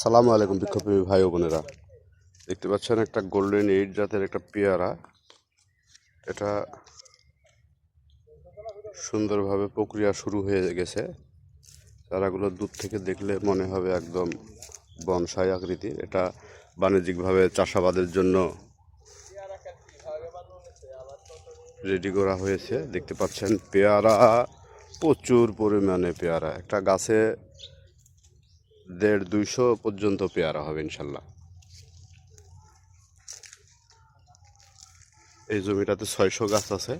সালামু আলাইকুম বিক্ষোভী ভাই বোনেরা। দেখতে পাচ্ছেন একটা গোল্ডেন এইট জাতের একটা পেয়ারা। এটা সুন্দরভাবে প্রক্রিয়া শুরু হয়ে গেছে। চারাগুলো দূর থেকে দেখলে মনে হবে একদম বনসাই আকৃতির। এটা বাণিজ্যিকভাবে চাষাবাদের জন্য রেডি করা হয়েছে। দেখতে পাচ্ছেন পেয়ারা প্রচুর পরিমাণে পেয়ারা। একটা গাছে দেড় দুইশো পর্যন্ত পেয়ারা হবে, ইনশাল্লাহ। এই জমিটাতে ছয়শো গাছ আছে।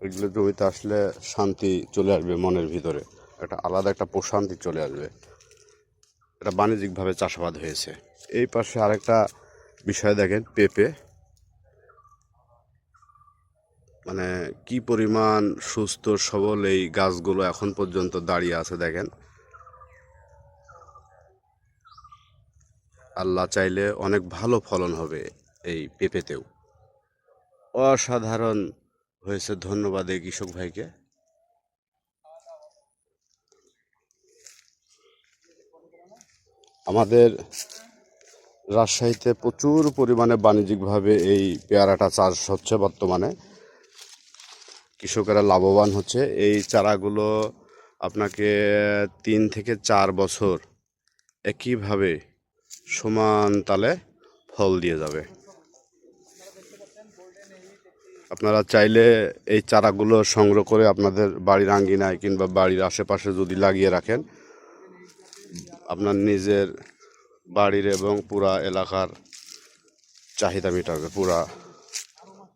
এগুলো জমিতে আসলে শান্তি চলে আসবে মনের ভিতরে। একটা আলাদা একটা প্রশান্তি চলে আসবে। এটা বাণিজ্যিকভাবে চাষাবাদ হয়েছে। এই পাশে আরেকটা বিষয় দেখেন, পেঁপে। মানে কি পরিমাণ সুস্থ, সবল এই গাছগুলো এখন পর্যন্ত দাঁড়িয়ে আছে দেখেন? আল্লাহ চাইলে অনেক ভালো ফলন হবে এই পেঁপেতেও। অসাধারণ হয়েছে, ধন্যবাদ এই কৃষক ভাইকে। আমাদের রাজশাহীতে প্রচুর পরিমাণে বাণিজ্যিকভাবে এই পেয়ারাটা চাষ হচ্ছে বর্তমানে। কৃষকেরা লাভবান হচ্ছে। এই চারাগুলো আপনাকে তিন থেকে চার বছর একইভাবে সমান তালে ফল দিয়ে যাবে। আপনারা চাইলে এই চারাগুলো সংগ্রহ করে আপনাদের বাড়ির আঙ্গিনায় কিংবা বাড়ির আশেপাশে যদি লাগিয়ে রাখেন, আপনার নিজের বাড়ির এবং পুরা এলাকার চাহিদা মেটাবে। পুরা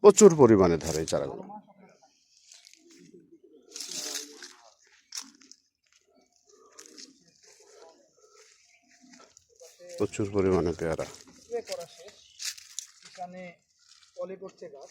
প্রচুর পরিমাণে ধরে এই চারাগুলো। প্রচুর পরিমাণে পেয়ারা। শেষ। এখানে পলি করছে গাছ।